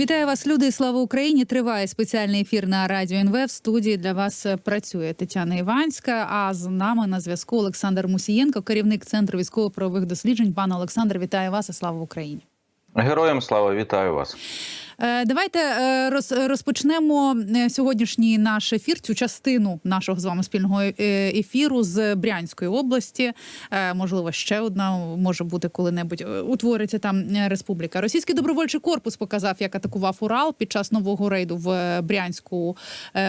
Вітаю вас, люди. Слава Україні! Триває спеціальний ефір на радіо НВ. В студії для вас працює Тетяна Іванська. А з нами на зв'язку Олександр Мусієнко, керівник центру військово-правових досліджень. Пане Олександр, вітаю вас і слава Україні! Героям слава вітаю вас. Е, Давайте е, роз- розпочнемо е, сьогоднішній наш ефір, цю частину нашого з вами спільного ефіру з Брянської області. Можливо, ще одна може бути коли-небудь утвориться там республіка. Російський добровольчий корпус показав, як атакував Урал під час нового рейду в Брянську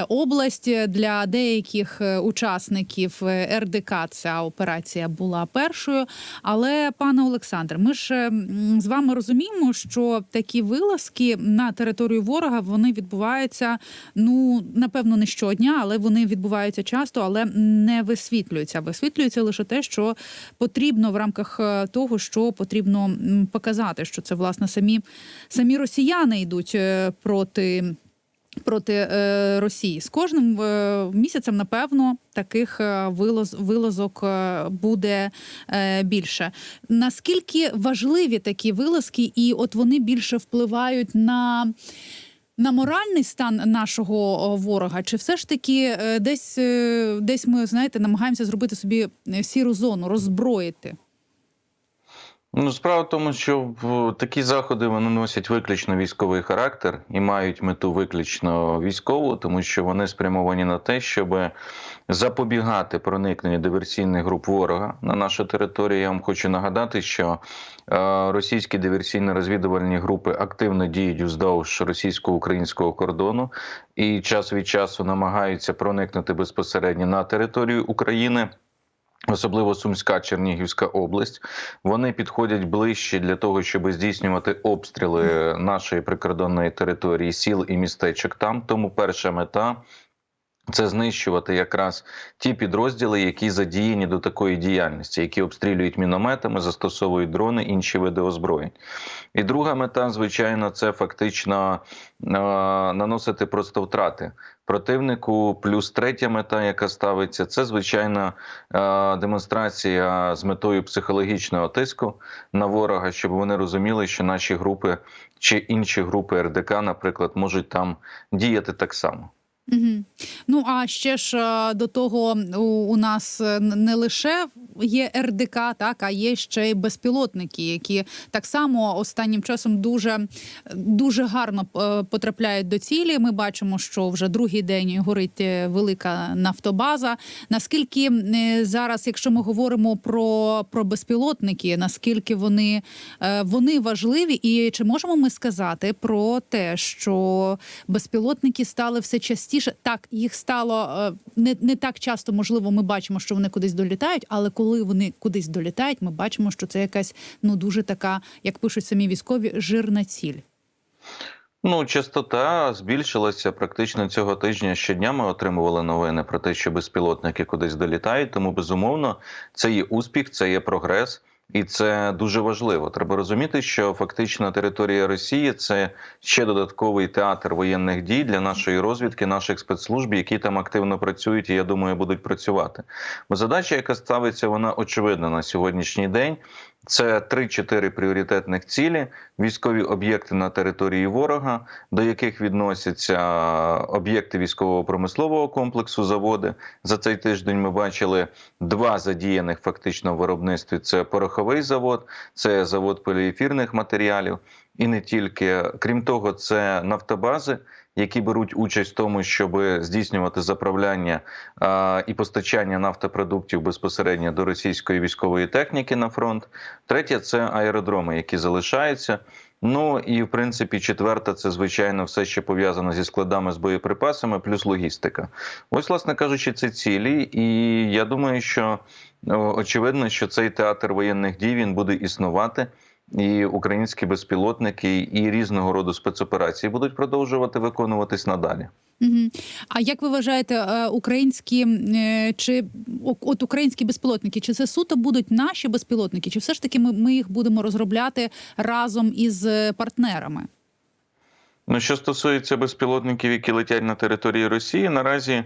область. Для деяких учасників РДК ця операція була першою. Але, пане Олександр, ми ж з вами розуміємо, що такі вилазки на територію ворога вони відбуваються. Ну напевно, не щодня, але вони відбуваються часто, але не висвітлюються. Висвітлюється лише те, що потрібно в рамках е, того, що потрібно показати, що це власне самі, самі росіяни йдуть е, проти. Проти е, Росії з кожним е, місяцем, напевно, таких е, вилоз, вилазок е, буде більше. Наскільки важливі такі вилазки, і от вони більше впливають на, на моральний стан нашого ворога? Чи все ж таки десь, десь ми знаєте, намагаємося зробити собі сіру зону, роззброїти? Ну, справа в тому, що такі заходи вони носять виключно військовий характер і мають мету виключно військову, тому що вони спрямовані на те, щоб запобігати проникненню диверсійних груп ворога на нашу територію. Я вам хочу нагадати, що е, російські диверсійно-розвідувальні групи активно діють вздовж російсько-українського кордону і час від часу намагаються проникнути безпосередньо на територію України. Особливо Сумська Чернігівська область, вони підходять ближче для того, щоб здійснювати обстріли нашої прикордонної території, сіл і містечок. Там тому перша мета. Це знищувати якраз ті підрозділи, які задіяні до такої діяльності, які обстрілюють мінометами, застосовують дрони, інші види озброєнь. І друга мета, звичайно, це фактично е, наносити просто втрати противнику. Плюс третя мета, яка ставиться, це звичайно е, демонстрація з метою психологічного тиску на ворога, щоб вони розуміли, що наші групи чи інші групи РДК, наприклад, можуть там діяти так само. Угу. Ну а ще ж е, до того у, нас е, не лише є РДК, так а є ще й безпілотники, які так само останнім часом дуже дуже гарно е, потрапляють до цілі. Ми бачимо, що вже другий день горить велика нафтобаза. Наскільки зараз, якщо ми говоримо про, про безпілотники, наскільки вони, вони важливі, і чи можемо ми сказати про те, що безпілотники стали все частіше? Так, їх стало е, не, не так часто, можливо, ми бачимо, що вони кудись долітають, але коли вони кудись долітають, ми бачимо, що це якась ну дуже така, як пишуть самі військові, жирна ціль. Ну, частота збільшилася практично цього тижня. Щодня ми отримували новини про те, що безпілотники кудись долітають. Тому безумовно це є успіх, це є прогрес. І це дуже важливо. Треба розуміти, що фактично територія Росії це ще додатковий театр воєнних дій для нашої розвідки, наших спецслужб, які там активно працюють, і я думаю, будуть працювати. Бо задача, яка ставиться, вона очевидна на сьогоднішній день. Це 3-4 пріоритетних цілі, військові об'єкти на території ворога, до яких відносяться об'єкти військово-промислового комплексу, заводи. За цей тиждень ми бачили два задіяних фактично в виробництві: це пороховий завод, це завод поліефірних матеріалів, і не тільки крім того, це нафтобази. Які беруть участь в тому, щоб здійснювати заправляння а, і постачання нафтопродуктів безпосередньо до російської військової техніки на фронт. Третє це аеродроми, які залишаються. Ну і в принципі, четверта це звичайно все, що пов'язано зі складами з боєприпасами, плюс логістика. Ось, власне кажучи, це цілі, і я думаю, що очевидно, що цей театр воєнних дій він буде існувати. І українські безпілотники і різного роду спецоперації будуть продовжувати виконуватись надалі. А як ви вважаєте, е, українські е, чи от українські безпілотники, чи це суто будуть наші безпілотники, чи все ж таки ми, ми їх будемо розробляти разом із е, партнерами? Ну, що стосується безпілотників, які летять на території Росії, наразі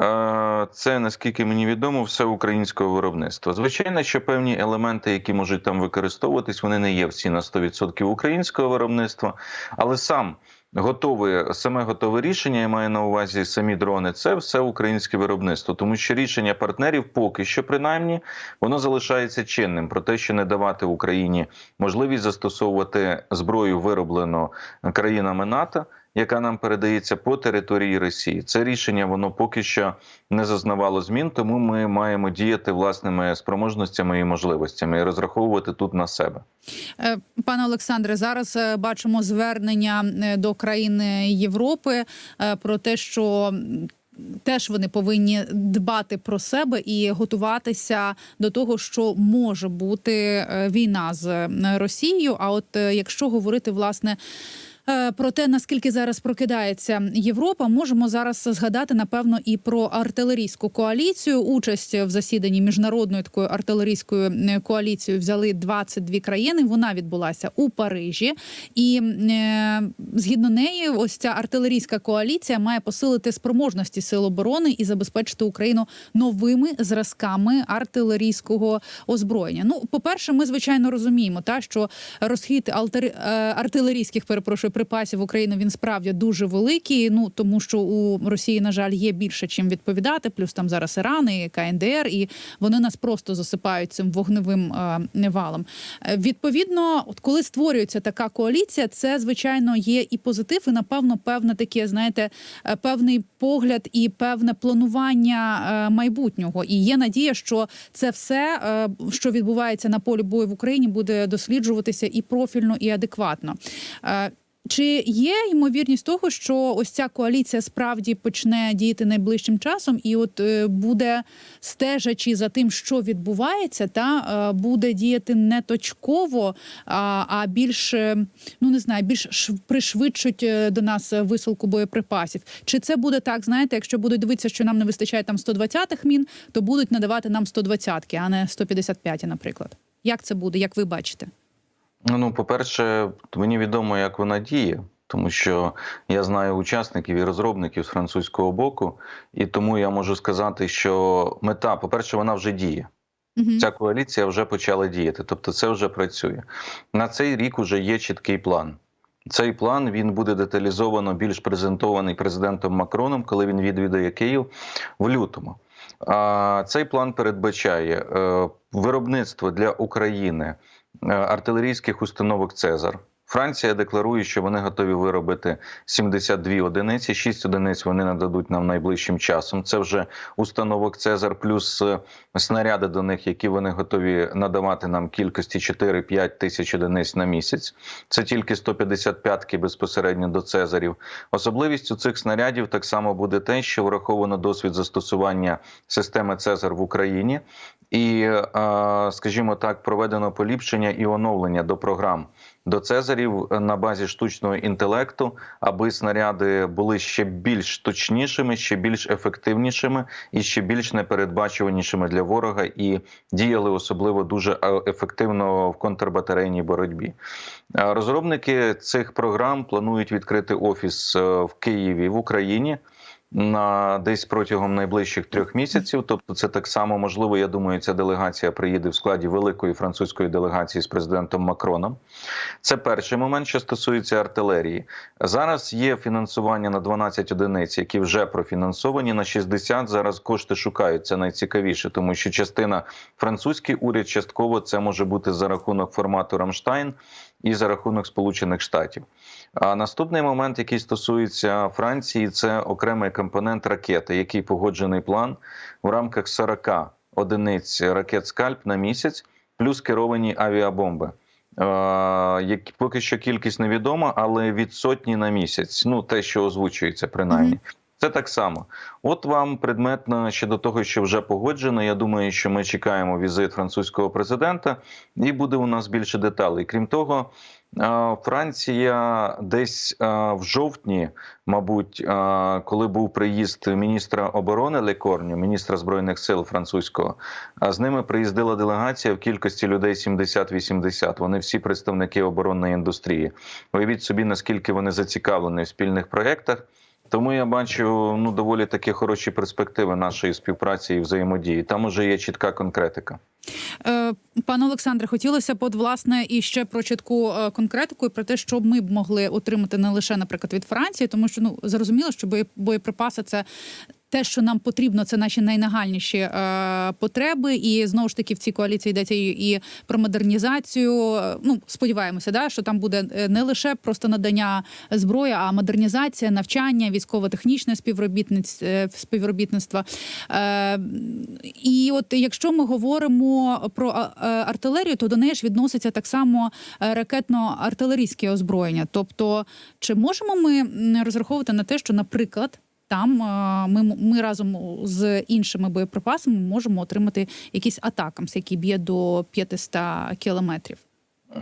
Е, Це наскільки мені відомо, все українського виробництва. Звичайно, що певні елементи, які можуть там використовуватись, вони не є всі на 100% українського виробництва, але сам готове, саме готове рішення, я маю на увазі самі дрони, це все українське виробництво, тому що рішення партнерів поки що, принаймні, воно залишається чинним. Про те, що не давати Україні можливість застосовувати зброю, вироблену країнами НАТО яка нам передається по території Росії. Це рішення воно поки що не зазнавало змін, тому ми маємо діяти власними спроможностями і можливостями і розраховувати тут на себе. Е, Пане Олександре, зараз е, бачимо звернення е, до країн Європи про те, що теж вони повинні дбати про себе і готуватися до того, що може бути війна з Росією. А от якщо говорити власне. Е, Про те, наскільки зараз прокидається Європа, можемо зараз згадати напевно і про артилерійську коаліцію. Участь в засіданні міжнародної такої артилерійської коаліції взяли 22 країни. Вона відбулася у Парижі, і е, згідно неї, ось ця артилерійська коаліція має посилити спроможності сил оборони і забезпечити Україну новими зразками артилерійського озброєння. Ну, по перше, ми звичайно розуміємо, та що розхід алтер... е, артилерійських перепрошую припасів в Україну він справді дуже великий. Ну тому що у Росії, на жаль, є більше чим відповідати. Плюс там зараз Іран і КНДР, і вони нас просто засипають цим вогневим е, валом. Е, Відповідно, от коли створюється така коаліція, це звичайно є і позитив, і напевно певне таке, знаєте, е, певний погляд і певне планування майбутнього. І є надія, що це все, що відбувається на полі бою в Україні, буде досліджуватися і профільно, і адекватно. Чи є ймовірність того, що ось ця коаліція справді почне діяти найближчим часом, і от е, буде стежачи за тим, що відбувається, та е, буде діяти не точково, а, більш е, ну не знаю, більш пришвидшить до нас висилку боєприпасів? Чи це буде так? Знаєте, якщо будуть дивитися, що нам не вистачає там 120-х мін, то будуть надавати нам 120-ки, а не 155-ті, наприклад. Як це буде? Як ви бачите? Ну, по-перше, мені відомо, як вона діє, тому що я знаю учасників і розробників з французького боку, і тому я можу сказати, що мета, по-перше, вона вже діє. Угу. Ця коаліція вже почала діяти, тобто це вже працює. На цей рік вже є чіткий план. Цей план він буде деталізовано більш презентований президентом Макроном, коли він відвідає Київ в лютому. А Цей план передбачає е, виробництво для України артилерійських установок Цезар. Франція декларує, що вони готові виробити 72 одиниці. 6 одиниць вони нададуть нам найближчим часом. Це вже установок Цезар, плюс е, снаряди до них, які вони готові надавати нам кількості 4-5 тисяч одиниць на місяць. Це тільки 155-ки безпосередньо до Цезарів. Особливістю цих снарядів так само буде те, що враховано досвід застосування системи Цезар в Україні, і, е, скажімо так, проведено поліпшення і оновлення до програм до Цезарів на базі штучного інтелекту, аби снаряди були ще більш точнішими, ще більш ефективнішими і ще більш непередбачуванішими для ворога, і діяли особливо дуже е, ефективно в контрбатарейній боротьбі. Е, Розробники цих програм планують відкрити офіс е, в Києві в Україні. На десь протягом найближчих трьох місяців, тобто це так само можливо. Я думаю, ця делегація приїде в складі великої французької делегації з президентом Макроном. Це перший момент, що стосується артилерії. Зараз є фінансування на 12 одиниць, які вже профінансовані. На 60 зараз кошти шукають. Це найцікавіше, тому що частина французький уряд частково це може бути за рахунок формату Рамштайн і за рахунок Сполучених Штатів. А наступний момент, який стосується Франції, це окремий компонент ракети, який погоджений план в рамках 40 одиниць ракет скальп на місяць, плюс керовані авіабомби. Які поки що кількість невідома, але від сотні на місяць. Ну те, що озвучується, принаймні. Це так само. От вам предметно щодо того, що вже погоджено. Я думаю, що ми чекаємо візит французького президента, і буде у нас більше деталей. Крім того, Франція десь в жовтні, мабуть, коли був приїзд міністра оборони Лекорню, міністра збройних сил французького, з ними приїздила делегація в кількості людей 70-80. Вони всі представники оборонної індустрії. Уявіть собі, наскільки вони зацікавлені в спільних проєктах. Тому я бачу ну доволі такі хороші перспективи нашої співпраці і взаємодії. Там уже є чітка конкретика. Е, Пане Олександре, хотілося б от, власне і ще про чітку е, конкретику і про те, що ми б могли отримати не лише, наприклад, від Франції, тому що ну зрозуміло, що боєприпаси це. Те, що нам потрібно, це наші найнагальніші е, потреби, і знову ж таки в цій коаліції йдеться і, про модернізацію. Ну сподіваємося, да, що там буде е, не лише просто надання зброї, а модернізація, навчання, військово-технічне е, співробітництво. Е, і от якщо ми говоримо про е, артилерію, то до неї ж відноситься так само ракетно-артилерійське озброєння. Тобто, чи можемо ми розраховувати на те, що, наприклад, там е, ми, ми разом з іншими боєприпасами можемо отримати якісь атакамс, які б'є до 500 кілометрів.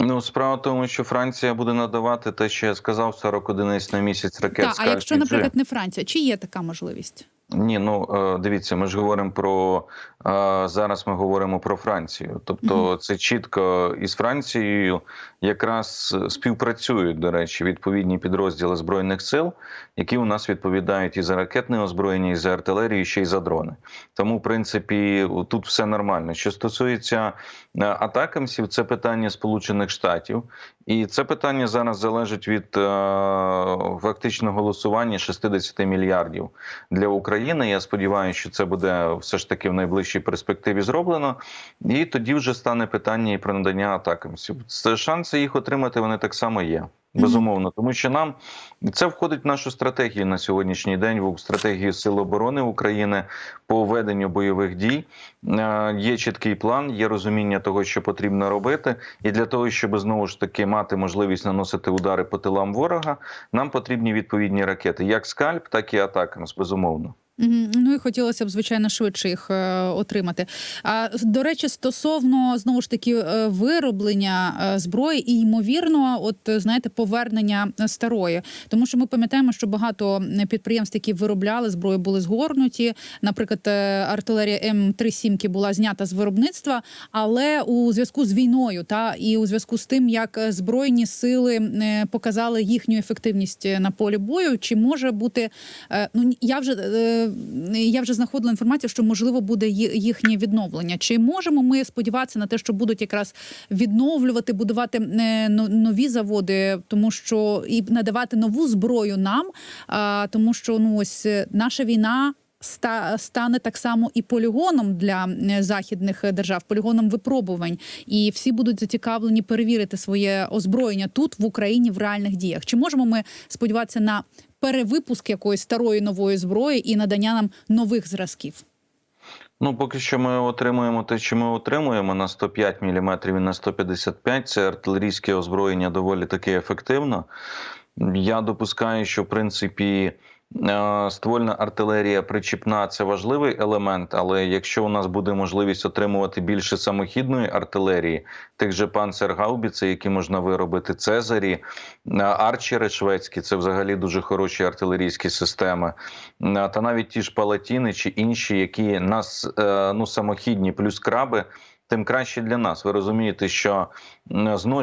Ну, справа в тому, що Франція буде надавати те, що я сказав, 40 одиниць на місяць ракет. Так, а якщо, наприклад, не Франція, чи є така можливість? Ні, ну е, дивіться, ми ж говоримо про зараз. Ми говоримо про Францію. Тобто, це чітко із Францією якраз співпрацюють, до речі, відповідні підрозділи збройних сил, які у нас відповідають і за ракетне озброєння, і за артилерію, і ще й за дрони. Тому, в принципі, тут все нормально. Що стосується е, атакамсів, це питання Сполучених Штатів, і це питання зараз залежить від е, фактично голосування 60 мільярдів для України. Я сподіваюся, що це буде все ж таки в найближчій перспективі зроблено. І тоді вже стане питання і про надання атакамсів. Це шанси їх отримати вони так само є. Безумовно, тому що нам це входить в нашу стратегію на сьогоднішній день, в стратегію Сил оборони України по веденню бойових дій. Е, Є чіткий план, є розуміння того, що потрібно робити, і для того, щоб знову ж таки мати можливість наносити удари по тилам ворога, нам потрібні відповідні ракети, як скальп, так і атакамс, безумовно. Ну і хотілося б звичайно швидше їх е, отримати. А до речі, стосовно знову ж таки е, вироблення е, зброї і ймовірно, от знаєте, повернення старої, тому що ми пам'ятаємо, що багато підприємств, які виробляли зброю, були згорнуті. Наприклад, артилерія М37 була знята з виробництва, але у зв'язку з війною та і у зв'язку з тим, як збройні сили показали їхню ефективність на полі бою, чи може бути ну я вже я вже знаходила інформацію, що можливо буде їхнє відновлення. Чи можемо ми сподіватися на те, що будуть якраз відновлювати, будувати е, нові заводи, тому що і надавати нову зброю нам, тому що ну ось е, наша війна. ста- Стане так само і полігоном для е, західних е, держав, полігоном випробувань, і всі будуть зацікавлені перевірити своє озброєння тут в Україні в реальних діях. Чи можемо ми сподіватися на перевипуск якоїсь старої нової зброї і надання нам нових зразків? Ну, поки що ми отримуємо те, що ми отримуємо на 105 мм і на 155. Це артилерійське озброєння доволі таки ефективно. Я допускаю, що в принципі ствольна артилерія причіпна це важливий елемент, але якщо у нас буде можливість отримувати більше самохідної артилерії, тих же панцергаубіці, які можна виробити, Цезарі, е, арчери шведські, це взагалі дуже хороші артилерійські системи, е, та навіть ті ж палатіни чи інші, які нас е, ну самохідні, плюс краби. Тим краще для нас. Ви розумієте, що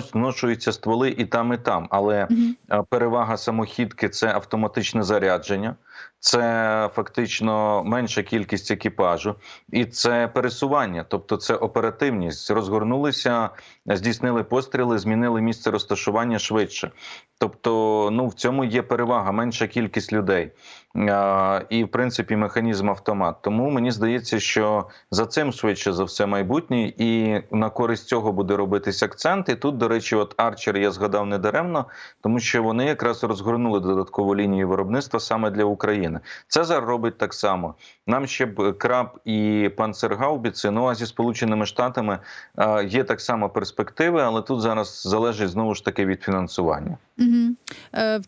зношуються стволи і там, і там. Але е, перевага самохідки це автоматичне зарядження, це фактично менша кількість екіпажу, і це пересування, тобто це оперативність. Розгорнулися, здійснили постріли, змінили місце розташування швидше. Тобто, ну в цьому є перевага, менша кількість людей. І в принципі механізм автомат. Тому мені здається, що за цим швидше за все майбутнє, і на користь цього буде робитись акцент. І тут, до речі, от Арчер я згадав недаремно, тому що вони якраз розгорнули додаткову лінію виробництва саме для України. Цезар робить так само. Нам ще б краб і панцергаубіці. Ну а зі сполученими штатами є так само перспективи, але тут зараз залежить знову ж таки від фінансування. Угу.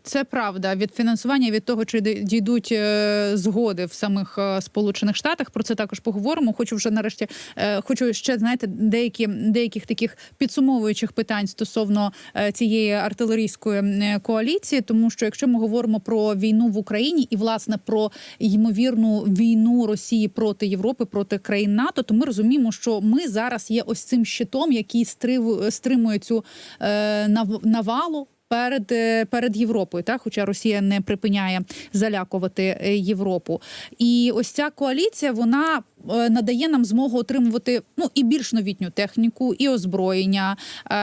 Це правда. Від фінансування, від того, чи дійдуть е, згоди в самих е, Сполучених Штатах. Про це також поговоримо. Хочу вже нарешті, е, хочу ще знаєте, деякі деяких таких підсумовуючих питань стосовно цієї артилерійської коаліції, тому що якщо ми говоримо про війну в Україні і власне про ймовірну війну Росії проти Європи, проти країн НАТО, то ми розуміємо, що ми зараз є ось цим щитом, який стримує цю навалу перед, е, перед Європою, так хоча Росія не припиняє залякувати е, Європу. І ось ця коаліція вона е, надає нам змогу отримувати ну і більш новітню техніку, і озброєння,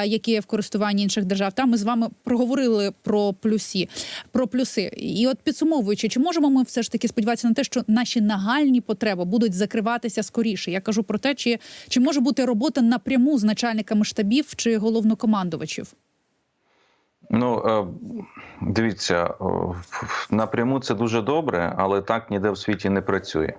які є в користуванні інших держав. Там ми з вами проговорили про плюсі, про плюси. І от підсумовуючи, чи можемо ми все ж таки сподіватися на те, що наші нагальні потреби будуть закриватися скоріше? Я кажу про те, чи, чи може бути робота напряму з начальниками штабів чи головнокомандувачів? Ну е, дивіться, напряму це дуже добре, але так ніде в світі не працює.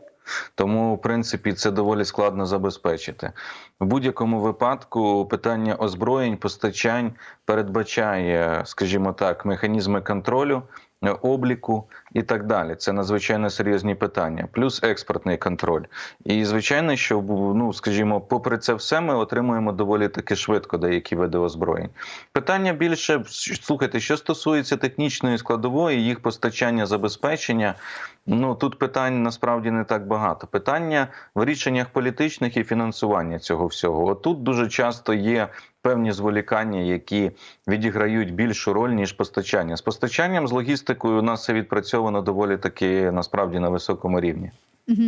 Тому, в принципі, це доволі складно забезпечити. В будь-якому випадку питання озброєнь, постачань передбачає, скажімо так, механізми контролю, е, обліку і так далі. Це надзвичайно серйозні питання, плюс експортний контроль. І звичайно, що ну, скажімо, попри це все, ми отримуємо доволі таки швидко деякі види озброєнь. Питання більше слухайте, що стосується технічної складової, їх постачання, забезпечення. Ну тут питань насправді не так багато. Питання в рішеннях політичних і фінансування цього всього. Отут дуже часто є певні зволікання, які відіграють більшу роль ніж постачання. З постачанням з логістикою у нас все відпрацьовано доволі таки насправді на високому рівні. Угу.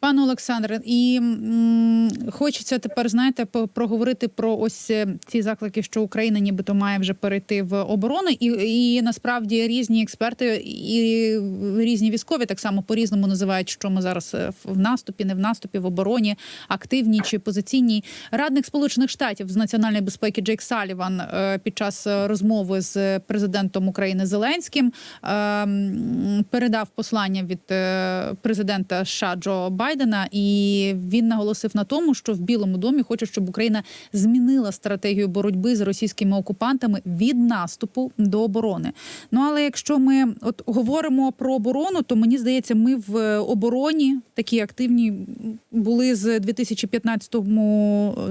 Пане Олександре, і м, хочеться тепер, знаєте, по- проговорити про ось е, ці заклики, що Україна нібито має вже перейти в оборону, і, і насправді різні експерти і різні військові так само по-різному називають, що ми зараз е, в наступі, не в наступі, в обороні, активні чи позиційні. Радник Сполучених Штатів з національної безпеки Джейк Саліван е, під час розмови з президентом України Зеленським е, передав послання від президента США Джо Байдена, і він наголосив на тому, що в Білому домі хоче, щоб Україна змінила стратегію боротьби з російськими окупантами від наступу до оборони. Ну але якщо ми от говоримо про оборону, то мені здається, ми в обороні такі активні були з 2015,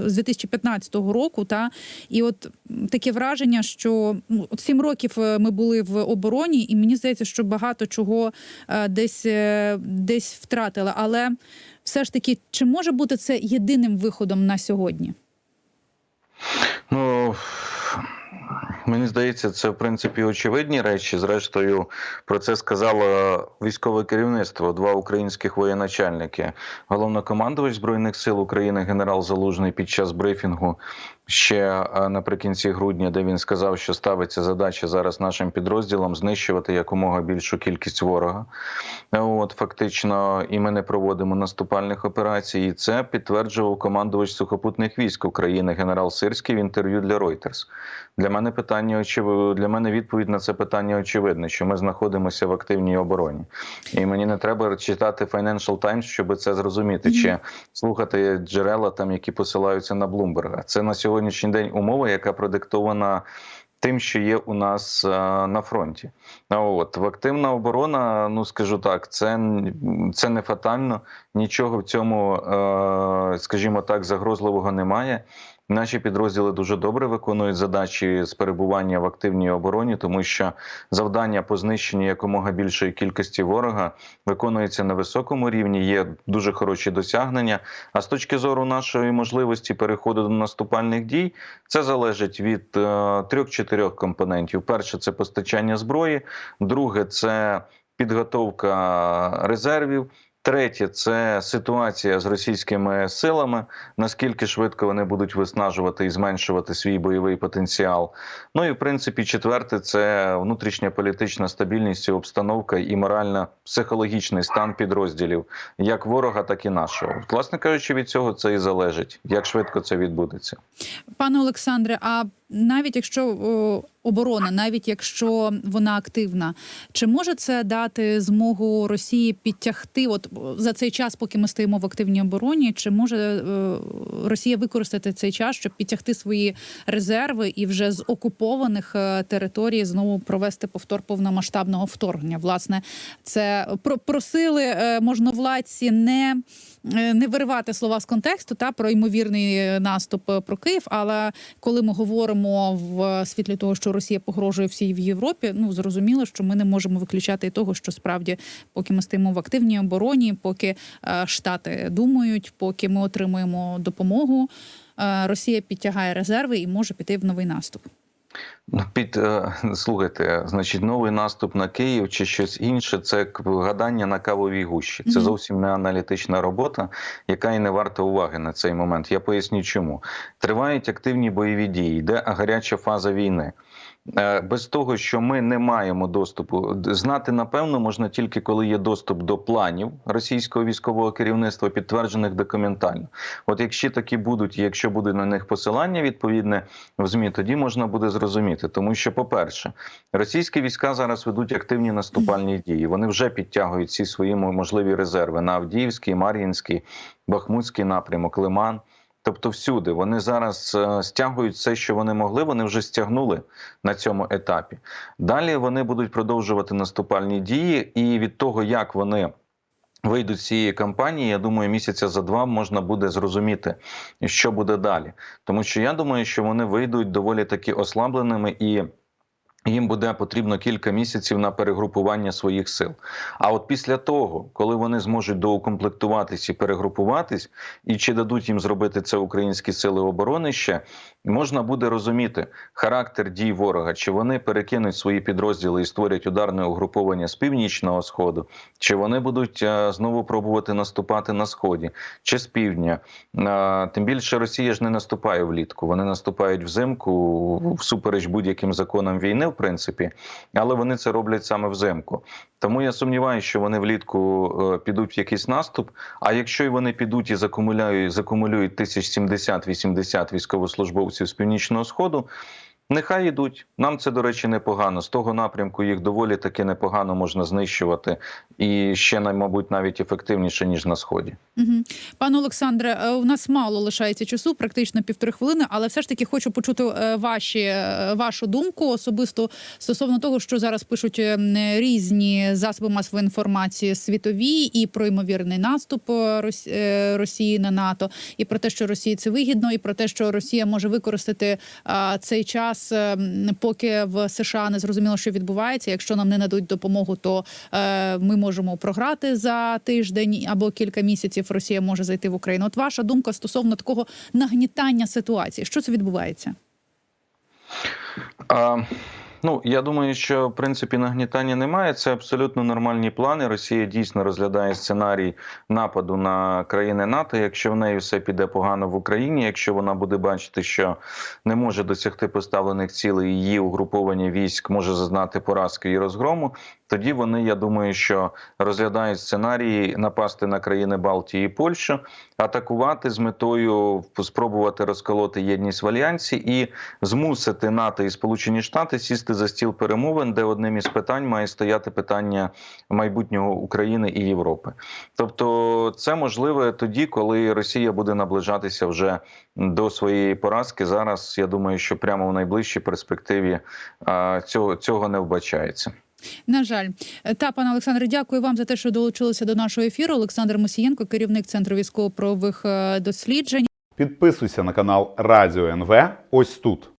з 2015 року. Та і от таке враження, що ну, от сім років е, ми були в обороні, і мені здається, що багато чого е, десь, е, десь втратили. Але все ж таки, чи може бути це єдиним виходом на сьогодні? Ну мені здається, це в принципі очевидні речі. Зрештою, про це сказало військове керівництво. Два українських воєначальники. Головнокомандувач збройних сил України генерал Залужний під час брифінгу. Ще е, наприкінці грудня, де він сказав, що ставиться задача зараз нашим підрозділам знищувати якомога більшу кількість ворога. Е, От фактично, і ми не проводимо наступальних операцій. І це підтверджував командувач сухопутних військ України генерал Сирський в інтерв'ю для Reuters. Для мене питання очевидно, для мене відповідь на це питання очевидна, що ми знаходимося в активній обороні, і мені не треба читати Financial Times, щоб це зрозуміти, чи слухати джерела там, які посилаються на Блумберга. Це на сьогоднішній день умова, яка продиктована. Тим, що є у нас е, на фронті, от в активна оборона, ну скажу так, це, це не фатально, нічого в цьому, е, скажімо так, загрозливого немає. Наші підрозділи дуже добре виконують задачі з перебування в активній обороні, тому що завдання по знищенню якомога більшої кількості ворога виконується на високому рівні. Є дуже хороші досягнення. А з точки зору нашої можливості переходу до наступальних дій, це залежить від е, трьох-чотирьох компонентів: перше це постачання зброї, друге це підготовка резервів. Третє це ситуація з російськими силами, наскільки швидко вони будуть виснажувати і зменшувати свій бойовий потенціал. Ну і в принципі, четверте це внутрішня політична стабільність, обстановка і морально-психологічний стан підрозділів, як ворога, так і нашого. Власне кажучи, від цього це і залежить, як швидко це відбудеться. Пане Олександре, а навіть якщо оборона, навіть якщо вона активна, чи може це дати змогу Росії підтягти от за цей час, поки ми стоїмо в активній обороні, чи може е, Росія використати цей час, щоб підтягти свої резерви і вже з окупованих е, територій знову провести повтор повномасштабного вторгнення? Власне, це просили е, можновладці не. Е, Не виривати слова з контексту та про ймовірний наступ е, про Київ. Але коли ми говоримо в світлі того, що Росія погрожує всій в Європі, ну зрозуміло, що ми не можемо виключати і того, що справді, поки ми стоїмо в активній обороні, поки е, штати думають, поки ми отримуємо допомогу, е, Росія підтягає резерви і може піти в новий наступ. Ну, під е, слухайте, значить, новий наступ на Київ чи щось інше це гадання на кавовій гущі. Це зовсім не аналітична робота, яка і не варта уваги на цей момент. Я поясню, чому тривають активні бойові дії, йде гаряча фаза війни. Е, Без того, що ми не маємо доступу, знати напевно можна тільки коли є доступ до планів російського військового керівництва, підтверджених документально. От якщо такі будуть, якщо буде на них посилання відповідне в змі, тоді можна буде зрозуміти. Тому що, по-перше, російські війська зараз ведуть активні наступальні дії. Вони вже підтягують всі свої можливі резерви на Авдіївський, Мар'їнський, Бахмутський напрямок, Лиман. Тобто всюди вони зараз е, стягують все, що вони могли. Вони вже стягнули на цьому етапі. Далі вони будуть продовжувати наступальні дії, і від того, як вони вийдуть з цієї кампанії, я думаю, місяця за два можна буде зрозуміти, що буде далі. Тому що я думаю, що вони вийдуть доволі таки ослабленими і. Їм буде потрібно кілька місяців на перегрупування своїх сил. А от після того, коли вони зможуть доукомплектуватись і перегрупуватись, і чи дадуть їм зробити це українські сили оборони ще, можна буде розуміти характер дій ворога, чи вони перекинуть свої підрозділи і створять ударне угруповання з північного сходу, чи вони будуть е, знову пробувати наступати на сході, чи з півдня. Е, Тим більше Росія ж не наступає влітку, вони наступають взимку всупереч будь-яким законам війни, в принципі, але вони це роблять саме взимку. Тому я сумніваюся, що вони влітку е, підуть в якийсь наступ. А якщо й вони підуть і закумулюють, закумулюють тисяч 70-80 військовослужбовців з північного сходу. Нехай йдуть. Нам це, до речі, непогано. З того напрямку їх доволі таки непогано можна знищувати і ще, мабуть, навіть ефективніше ніж на сході. Угу. Пане Олександре, е, у нас мало лишається часу, практично півтори хвилини, але все ж таки хочу почути е, ваші, е, вашу думку особисто стосовно того, що зараз пишуть різні засоби масової інформації світові і про ймовірний наступ Рос- Росії на НАТО, і про те, що Росії це вигідно, і про те, що Росія може використати цей час, е, поки в США не зрозуміло, що відбувається. Якщо нам не надуть допомогу, то е, ми можемо програти за тиждень або кілька місяців. Росія може зайти в Україну. От ваша думка стосовно такого нагнітання ситуації, що це відбувається? А, ну, я думаю, що в принципі нагнітання немає. Це абсолютно нормальні плани. Росія дійсно розглядає сценарій нападу на країни НАТО. Якщо в неї все піде погано в Україні, якщо вона буде бачити, що не може досягти поставлених цілей, її угруповання військ може зазнати поразки і розгрому. Тоді вони, я думаю, що розглядають сценарії напасти на країни Балтії і Польщу, атакувати з метою спробувати розколоти єдність в альянсі і змусити НАТО і Сполучені Штати сісти за стіл перемовин, де одним із питань має стояти питання майбутнього України і Європи. Тобто, це можливе тоді, коли Росія буде наближатися вже до своєї поразки. Зараз я думаю, що прямо в найближчій перспективі цього, цього не вбачається. На жаль, та пане Олександре, дякую вам за те, що долучилися до нашого ефіру. Олександр Мосієнко, керівник центру військово-правових е, досліджень. Підписуйся на канал Радіо НВ ось тут.